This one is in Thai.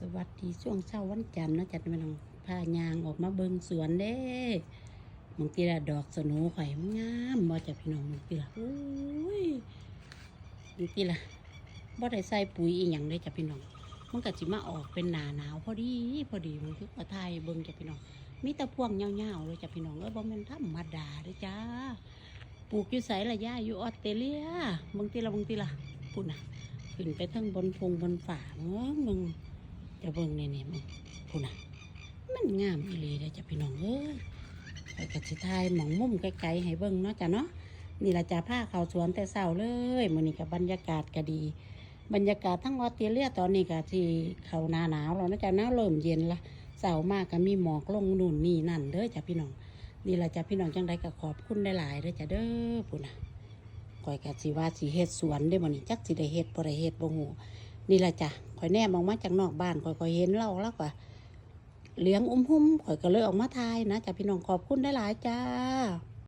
สวัสดีช่วงเช้าวันจันทร์นะจัดไปน้องพายางออกมาเบิงสวนเด้บางทีละดอกสนูไข่อยงามบ่จะพี่น้องบางทีละอุ้ยบางทีละบ่ได้ใส่ปุ๋ยอีหยังเลยจ้ะพี่น้องมันก็สิมาออกเป็นหนาหนาวพอดีพอดีมันคือว่าไทยเบิงจ้ะพี่น้องมีแต่พวงยาๆเลยจ้ะพี่น้องเอ้ยบ่แม่นธรรมดาเด้จ้าปลูกอยู่ไสละย่าอยู่ออสเตรเลียบางทีละบางทีละพุ่นน่ะขึ้นไปทั้งบนพงบนฝ่าเมืองมึง จะเบิ่งเนี่ยเนี่ยมึงพุ่นน่ะ มันงามอีหลีเลยจ้ะพี่น้องเอ้ยไปกับสิทายหมองมุมไกลๆให้เบิ่งเนาะจ้ะเนาะนี่ละจ้ะผ้าเขาสวนแต่เช้าเลยมื้อนี้กับบรรยากาศก็ดี บรรยากาศทั้งออสเตรเลียตอนนี้ก็ที่เขาหน้าหนาวแล้วนะจ๊ะหน้าเริ่มเย็นละเสาร์มากก็มีหมอกลงนู่นนี่นั่นเด้อจ้ะพี่น้องนี่ละจ้ะพี่น้องจังไดก็ขอบคุณหลายๆเด้อจ้ะเด้อพุ่นน่ะข่อยก็สิว่าสิเฮ็ดสวนได้บ่นี่จักสิได้เฮ็ดบ่ได้เฮ็ดบ่ฮู้ นี่ละจ้ะข่อยแนมออกมาจากนอกบ้านข่อยก็เห็นเราแล้วก็เลี้ยงอุ้มหุ้มข่อยก็เลยออกมาทายนะจ้ะพี่น้องขอบคุณได้หลายจ้า